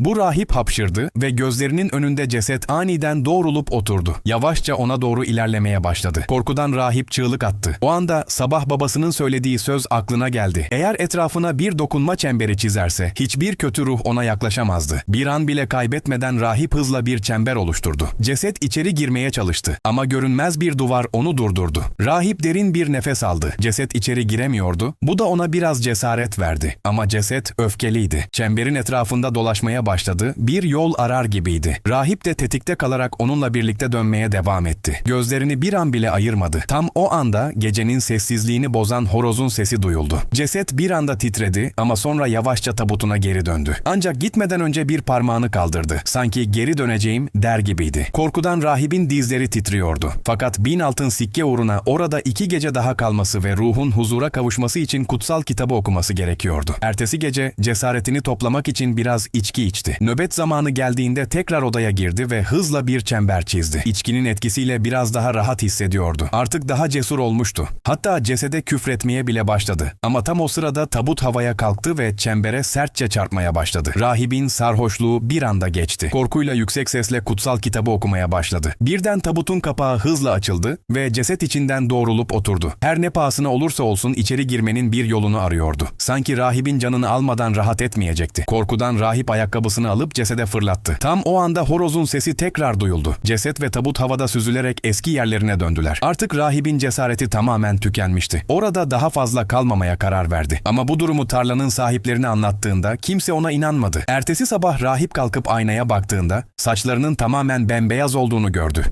Bu rahip hapşırdı ve gözlerinin önünde ceset aniden doğrulup oturdu. Yavaşça ona doğru ilerlemeye başladı. Korkudan rahip çığlık attı. O anda sabah babasının söylediği söz aklına geldi. Eğer etrafına bir dokunma çemberi çizerse hiçbir kötü ruh ona yaklaşamazdı. Bir an bile kaybetmeden rahip hızla bir çember oluşturdu. Ceset içeri girmeye çalıştı ama görünmez bir duvar onu durdurdu. Rahip derin bir nefes aldı. Ceset içeri giremiyordu. Bu da ona biraz cesaret verdi. Ama ceset öfkeliydi. Çemberin etrafında dolaşmaya başladı. Bir yol arar gibiydi. Rahip de tetikte kalarak onunla birlikte dönmeye devam etti. Gözlerini bir an bile ayırmadı. Tam o anda gecenin sessizliğini bozan horozun sesi duyuldu. Ceset bir anda titredi ama sonra yavaşça tabutuna geri döndü. Ancak gitmeden önce bir parmağını kaldırdı. Sanki geri döneceğim der gibiydi. Korkudan rahibin dizleri titriyordu. Fakat bin altın sikke uğruna orada iki gece daha kalması ve ruhun huzura kavuşması için kutsal kitabı okuması gerekiyordu. Ertesi gece cesaretini toplamak için biraz içki içti. Nöbet zamanı geldiğinde tekrar odaya girdi ve hızla bir çember çizdi. İçkinin etkisiyle biraz daha rahat hissediyordu. Artık daha cesur olmuştu. Hatta cesede küfretmeye bile başladı. Ama tam o sırada tabut havaya kalktı ve çembere sertçe çarpmaya başladı. Rahibin sarhoşluğu bir anda geçti. Korkuyla yüksek sesle kutsal kitabı okumaya başladı. Birden tabutun kapağı hızla açıldı ve ceset içinden doğrulup oturdu. Her ne pahasına olursa olsun içeri girmenin bir yolunu arıyordu. Sanki rahibin canını almadan rahat etmeyecekti. Korkudan rahip ayakkabısını alıp cesede fırlattı. Tam o anda horozun sesi tekrar duyuldu. Ceset ve tabut havada süzülerek eski yerlerine döndüler. Artık rahibin cesareti tamamen tükenmişti. Orada daha fazla kalmamaya karar verdi. Ama bu durumu tarlanın sahiplerine anlattığında kimse ona inanmadı. Ertesi sabah rahip kalkıp aynaya baktığında saçlarının tamamen bembeyaz olduğunu gördü.